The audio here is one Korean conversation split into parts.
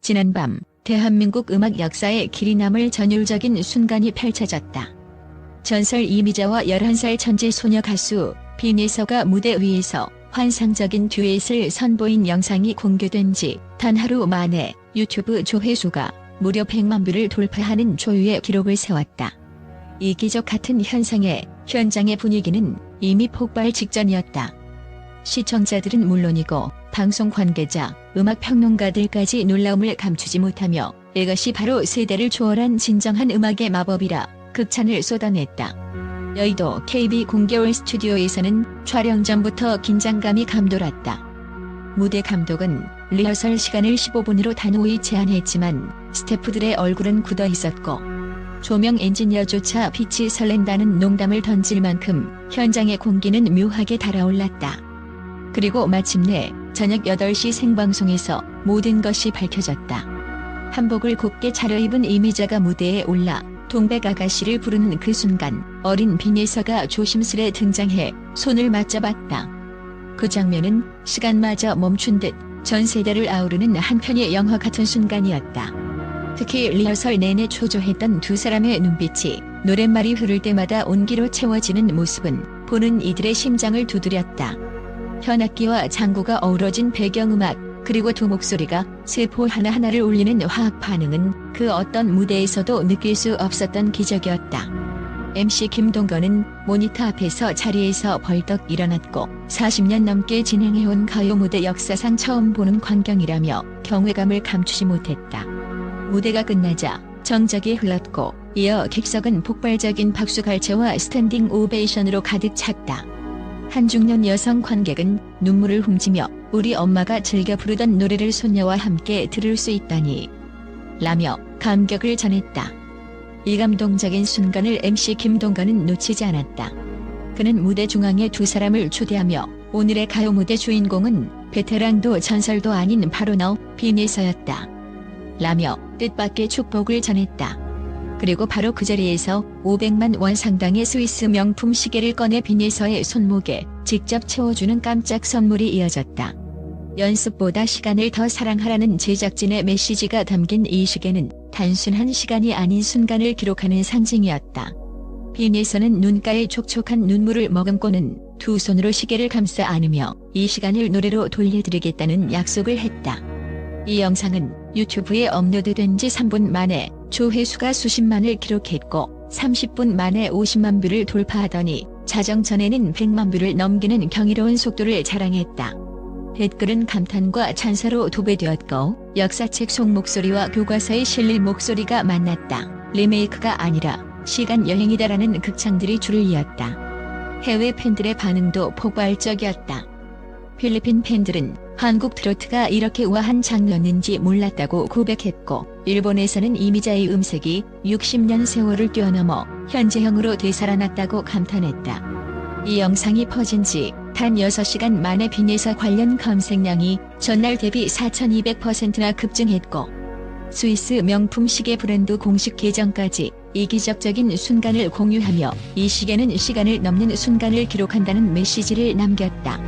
지난밤 대한민국 음악 역사에 길이 남을 전율적인 순간이 펼쳐졌다. 전설 이미자와 11살 천재 소녀 가수 빈예서가 무대 위에서 환상적인 듀엣을 선보인 영상이 공개된 지 단 하루 만에 유튜브 조회수가 무려 100만 뷰를 돌파하는 초유의 기록을 세웠다. 이 기적 같은 현상에 현장의 분위기는 이미 폭발 직전이었다. 시청자들은 물론이고 방송 관계자, 음악 평론가들까지 놀라움을 감추지 못하며 이것이 바로 세대를 초월한 진정한 음악의 마법이라 극찬을 쏟아냈다. 여의도 KB 공개월 스튜디오에서는 촬영 전부터 긴장감이 감돌았다. 무대 감독은 리허설 시간을 15분으로 단호히 제한했지만 스태프들의 얼굴은 굳어 있었고 조명 엔지니어조차 빛이 설렌다는 농담을 던질 만큼 현장의 공기는 묘하게 달아올랐다. 그리고 마침내 저녁 8시 생방송에서 모든 것이 밝혀졌다. 한복을 곱게 차려입은 이미자가 무대에 올라 동백 아가씨를 부르는 그 순간 어린 빈예서가 조심스레 등장해 손을 맞잡았다. 그 장면은 시간마저 멈춘 듯 전 세대를 아우르는 한편의 영화 같은 순간이었다. 특히 리허설 내내 초조했던 두 사람의 눈빛이 노랫말이 흐를 때마다 온기로 채워지는 모습은 보는 이들의 심장을 두드렸다. 현악기와 장구가 어우러진 배경음악 그리고 두 목소리가 세포 하나하나를 울리는 화학 반응은 그 어떤 무대에서도 느낄 수 없었던 기적이었다. MC 김동건은 모니터 앞에서 자리에서 벌떡 일어났고 40년 넘게 진행해온 가요 무대 역사상 처음 보는 광경이라며 경외감을 감추지 못했다. 무대가 끝나자 정적이 흘렀고 이어 객석은 폭발적인 박수 갈채와 스탠딩 오베이션으로 가득 찼다. 한중년 여성 관객은 눈물을 훔치며 우리 엄마가 즐겨 부르던 노래를 손녀와 함께 들을 수 있다니 라며 감격을 전했다. 이 감동적인 순간을 MC 김동건은 놓치지 않았다. 그는 무대 중앙에 두 사람을 초대하며 오늘의 가요 무대 주인공은 베테랑도 전설도 아닌 바로 너 빈예서였다. 라며 뜻밖의 축복을 전했다. 그리고 바로 그 자리에서 500만 원 상당의 스위스 명품 시계를 꺼내 빈예서의 손목에 직접 채워주는 깜짝 선물이 이어졌다. 연습보다 시간을 더 사랑하라는 제작진의 메시지가 담긴 이 시계는 단순한 시간이 아닌 순간을 기록하는 상징이었다. 빈에서는 눈가에 촉촉한 눈물을 머금고는 두 손으로 시계를 감싸 안으며 이 시간을 노래로 돌려드리겠다는 약속을 했다. 이 영상은 유튜브에 업로드된 지 3분 만에 조회수가 수십만을 기록했고 30분 만에 50만 뷰를 돌파하더니 자정 전에는 100만 뷰를 넘기는 경이로운 속도를 자랑했다. 댓글은 감탄과 찬사로 도배되었고 역사책 속 목소리와 교과서에 실릴 목소리가 만났다. 리메이크가 아니라 시간 여행이다라는 극창들이 줄을 이었다. 해외 팬들의 반응도 폭발적이었다. 필리핀 팬들은 한국 트로트가 이렇게 우아한 장르였는지 몰랐다고 고백했고 일본에서는 이미자의 음색이 60년 세월을 뛰어넘어 현재형으로 되살아났다고 감탄했다. 이 영상이 퍼진 지 단 6시간 만에 빈에서 관련 검색량이 전날 대비 4200%나 급증했고 스위스 명품 시계 브랜드 공식 계정까지 이기적적인 순간을 공유하며 이 시계는 시간을 넘는 순간을 기록한다는 메시지를 남겼다.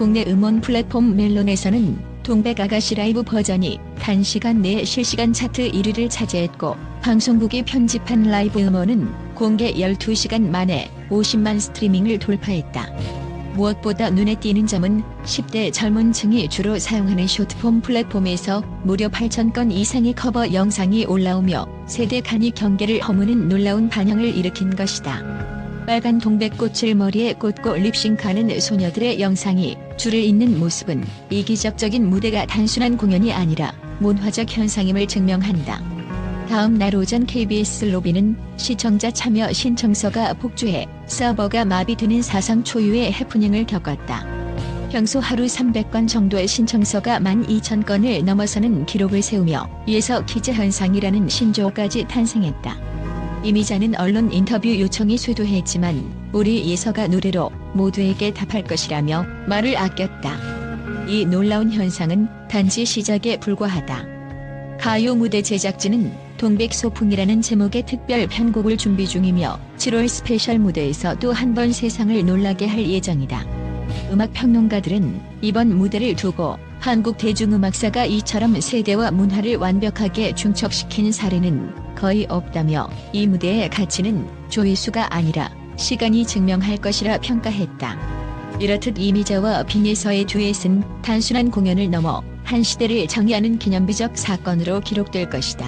국내 음원 플랫폼 멜론에서는 동백 아가씨 라이브 버전이 단시간 내에 실시간 차트 1위를 차지했고 방송국이 편집한 라이브 음원은 공개 12시간 만에 50만 스트리밍을 돌파했다. 무엇보다 눈에 띄는 점은 10대 젊은 층이 주로 사용하는 쇼트폼 플랫폼에서 무려 8,000건 이상의 커버 영상이 올라오며 세대 간이 경계를 허무는 놀라운 반향을 일으킨 것이다. 빨간 동백꽃을 머리에 꽂고 립싱크하는 소녀들의 영상이 줄을 잇는 모습은 이기적적인 무대가 단순한 공연이 아니라 문화적 현상임을 증명한다. 다음 날 오전 KBS 로비는 시청자 참여 신청서가 폭주해 서버가 마비되는 사상 초유의 해프닝을 겪었다. 평소 하루 300건 정도의 신청서가 12,000건을 넘어서는 기록을 세우며 이에서 키즈 현상이라는 신조어까지 탄생했다. 이미자는 언론 인터뷰 요청이 쇄도했지만 우리 예서가 노래로 모두에게 답할 것이라며 말을 아꼈다. 이 놀라운 현상은 단지 시작에 불과하다. 가요 무대 제작진은 동백 소풍이라는 제목의 특별 편곡을 준비 중이며 7월 스페셜 무대에서 또 한 번 세상을 놀라게 할 예정이다. 음악 평론가들은 이번 무대를 두고 한국 대중음악사가 이처럼 세대와 문화를 완벽하게 중첩시킨 사례는 거의 없다며 이 무대의 가치는 조회수가 아니라 시간이 증명할 것이라 평가했다. 이렇듯 이미자와 빈예서의 듀엣은 단순한 공연을 넘어 한 시대를 정의하는 기념비적 사건으로 기록될 것이다.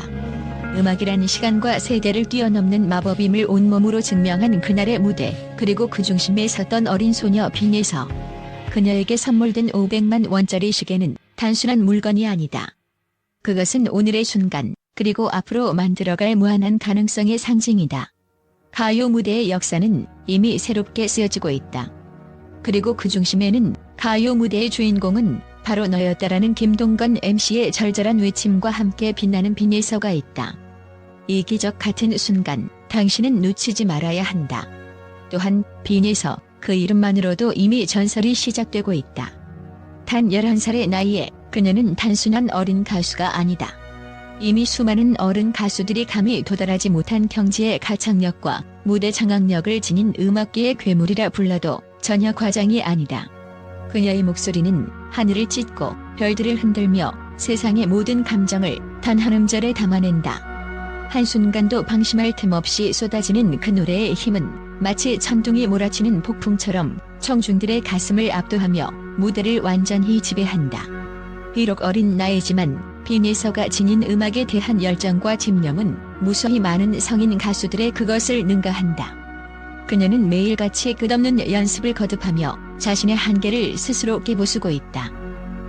음악이란 시간과 세대를 뛰어넘는 마법임을 온몸으로 증명한 그날의 무대, 그리고 그 중심에 섰던 어린 소녀 빈예서. 그녀에게 선물된 500만 원짜리 시계는 단순한 물건이 아니다. 그것은 오늘의 순간, 그리고 앞으로 만들어갈 무한한 가능성의 상징이다. 가요 무대의 역사는 이미 새롭게 쓰여지고 있다. 그리고 그 중심에는 가요 무대의 주인공은 바로 너였다라는 김동건 MC의 절절한 외침과 함께 빛나는 빈예서가 있다. 이 기적 같은 순간 당신은 놓치지 말아야 한다. 또한 빈예서 그 이름만으로도 이미 전설이 시작되고 있다. 단 11살의 나이에 그녀는 단순한 어린 가수가 아니다. 이미 수많은 어른 가수들이 감히 도달하지 못한 경지의 가창력과 무대 장악력을 지닌 음악계의 괴물이라 불러도 전혀 과장이 아니다. 그녀의 목소리는 하늘을 찢고 별들을 흔들며 세상의 모든 감정을 단 한 음절에 담아낸다. 한순간도 방심할 틈 없이 쏟아지는 그 노래의 힘은 마치 천둥이 몰아치는 폭풍처럼 청중들의 가슴을 압도하며 무대를 완전히 지배한다. 비록 어린 나이지만 빈예서가 지닌 음악에 대한 열정과 집념은 무수히 많은 성인 가수들의 그것을 능가한다. 그녀는 매일같이 끝없는 연습을 거듭하며 자신의 한계를 스스로 깨부수고 있다.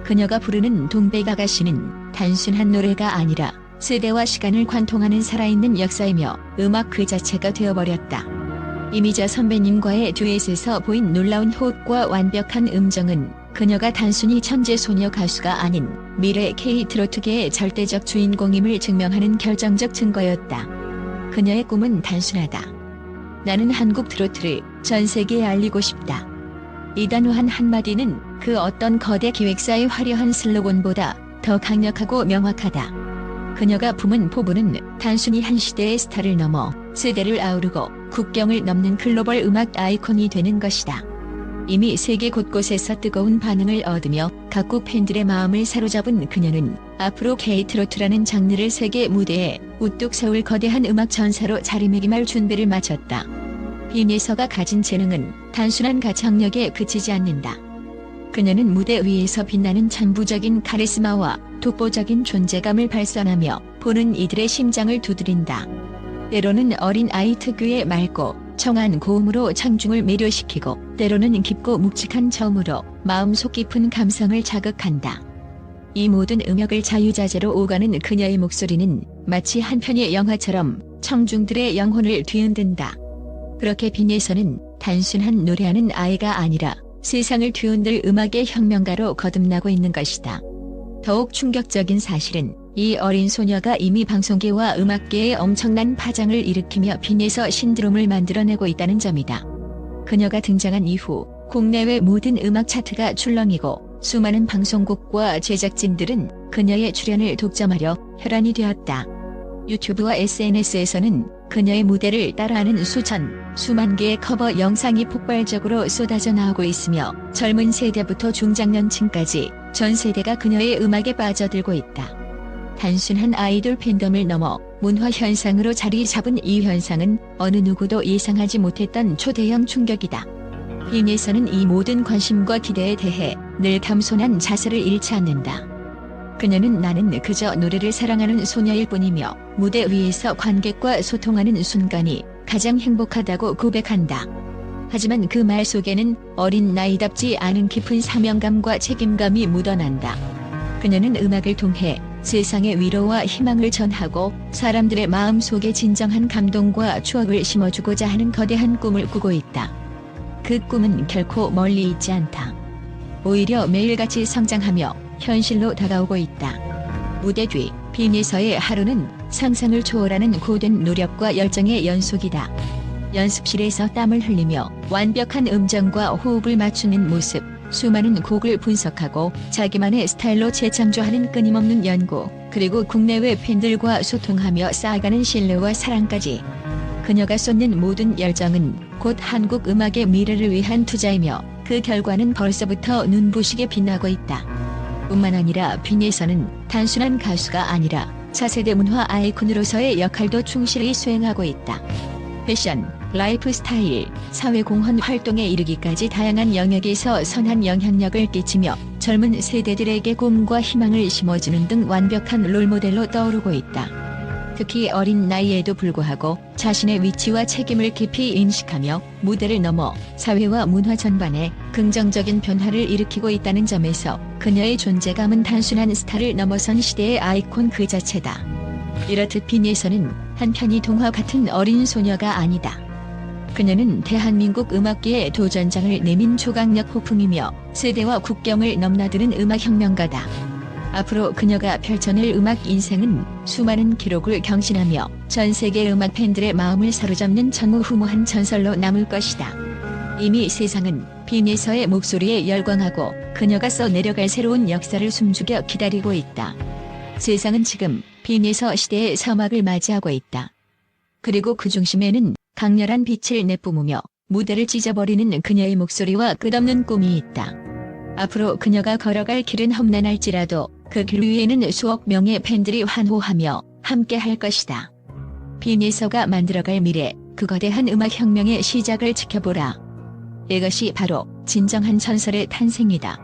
그녀가 부르는 동백아가씨는 단순한 노래가 아니라 세대와 시간을 관통하는 살아있는 역사이며 음악 그 자체가 되어버렸다. 이미자 선배님과의 듀엣에서 보인 놀라운 호흡과 완벽한 음정은 그녀가 단순히 천재 소녀 가수가 아닌 미래 K-트로트계의 절대적 주인공임을 증명하는 결정적 증거였다. 그녀의 꿈은 단순하다. 나는 한국 트로트를 전 세계에 알리고 싶다. 이 단호한 한마디는 그 어떤 거대 기획사의 화려한 슬로건보다 더 강력하고 명확하다. 그녀가 품은 포부는 단순히 한 시대의 스타를 넘어 세대를 아우르고 국경을 넘는 글로벌 음악 아이콘이 되는 것이다. 이미 세계 곳곳에서 뜨거운 반응을 얻으며 각국 팬들의 마음을 사로잡은 그녀는 앞으로 K-트로트라는 장르를 세계 무대에 우뚝 세울 거대한 음악 전사로 자리매김할 준비를 마쳤다. 빈예서가 가진 재능은 단순한 가창력에 그치지 않는다. 그녀는 무대 위에서 빛나는 천부적인 카리스마와 독보적인 존재감을 발산하며 보는 이들의 심장을 두드린다. 때로는 어린 아이 특유의 맑고 청한 고음으로 청중을 매료시키고 때로는 깊고 묵직한 저음으로 마음속 깊은 감성을 자극한다. 이 모든 음역을 자유자재로 오가는 그녀의 목소리는 마치 한 편의 영화처럼 청중들의 영혼을 뒤흔든다. 그렇게 빈예서는 단순한 노래하는 아이가 아니라 세상을 뒤흔들 음악의 혁명가로 거듭나고 있는 것이다. 더욱 충격적인 사실은 이 어린 소녀가 이미 방송계와 음악계에 엄청난 파장을 일으키며 빈에서 신드롬을 만들어내고 있다는 점이다. 그녀가 등장한 이후 국내외 모든 음악 차트가 출렁이고 수많은 방송국과 제작진들은 그녀의 출연을 독점하려 혈안이 되었다. 유튜브와 SNS에서는 그녀의 무대를 따라하는 수천, 수만 개의 커버 영상이 폭발적으로 쏟아져 나오고 있으며 젊은 세대부터 중장년층까지 전 세대가 그녀의 음악에 빠져들고 있다. 단순한 아이돌 팬덤을 넘어 문화 현상으로 자리 잡은 이 현상은 어느 누구도 예상하지 못했던 초대형 충격이다. 빈에서는 이 모든 관심과 기대에 대해 늘 겸손한 자세를 잃지 않는다. 그녀는 나는 그저 노래를 사랑하는 소녀일 뿐이며 무대 위에서 관객과 소통하는 순간이 가장 행복하다고 고백한다. 하지만 그 말 속에는 어린 나이답지 않은 깊은 사명감과 책임감이 묻어난다. 그녀는 음악을 통해 세상의 위로와 희망을 전하고 사람들의 마음 속에 진정한 감동과 추억을 심어주고자 하는 거대한 꿈을 꾸고 있다. 그 꿈은 결코 멀리 있지 않다. 오히려 매일같이 성장하며 현실로 다가오고 있다. 무대 뒤 빈에서의 하루는 상상을 초월하는 고된 노력과 열정의 연속이다. 연습실에서 땀을 흘리며 완벽한 음정과 호흡을 맞추는 모습, 수많은 곡을 분석하고 자기만의 스타일로 재창조하는 끊임없는 연구, 그리고 국내외 팬들과 소통하며 쌓아가는 신뢰와 사랑까지. 그녀가 쏟는 모든 열정은 곧 한국 음악의 미래를 위한 투자이며 그 결과는 벌써부터 눈부시게 빛나고 있다. 뿐만 아니라 빈에서는 단순한 가수가 아니라 차세대 문화 아이콘으로서의 역할도 충실히 수행하고 있다. 패션, 라이프 스타일, 사회공헌 활동에 이르기까지 다양한 영역에서 선한 영향력을 끼치며 젊은 세대들에게 꿈과 희망을 심어주는 등 완벽한 롤모델로 떠오르고 있다. 특히 어린 나이에도 불구하고 자신의 위치와 책임을 깊이 인식하며 무대를 넘어 사회와 문화 전반에 긍정적인 변화를 일으키고 있다는 점에서 그녀의 존재감은 단순한 스타를 넘어선 시대의 아이콘 그 자체다. 이렇듯 빈에서는 한편이 동화 같은 어린 소녀가 아니다. 그녀는 대한민국 음악계의 도전장을 내민 조각력 호풍이며 세대와 국경을 넘나드는 음악혁명가다. 앞으로 그녀가 펼쳐낼 음악 인생은 수많은 기록을 경신하며 전 세계 음악 팬들의 마음을 사로잡는 전무후무한 전설로 남을 것이다. 이미 세상은 빈에서의 목소리에 열광하고 그녀가 써내려갈 새로운 역사를 숨죽여 기다리고 있다. 세상은 지금 빈에서 시대의 서막을 맞이하고 있다. 그리고 그 중심에는 강렬한 빛을 내뿜으며 무대를 찢어버리는 그녀의 목소리와 끝없는 꿈이 있다. 앞으로 그녀가 걸어갈 길은 험난할지라도 그 길 위에는 수억 명의 팬들이 환호하며 함께 할 것이다. 빈에서가 만들어갈 미래, 그 거대한 음악혁명의 시작을 지켜보라. 이것이 바로 진정한 전설의 탄생이다.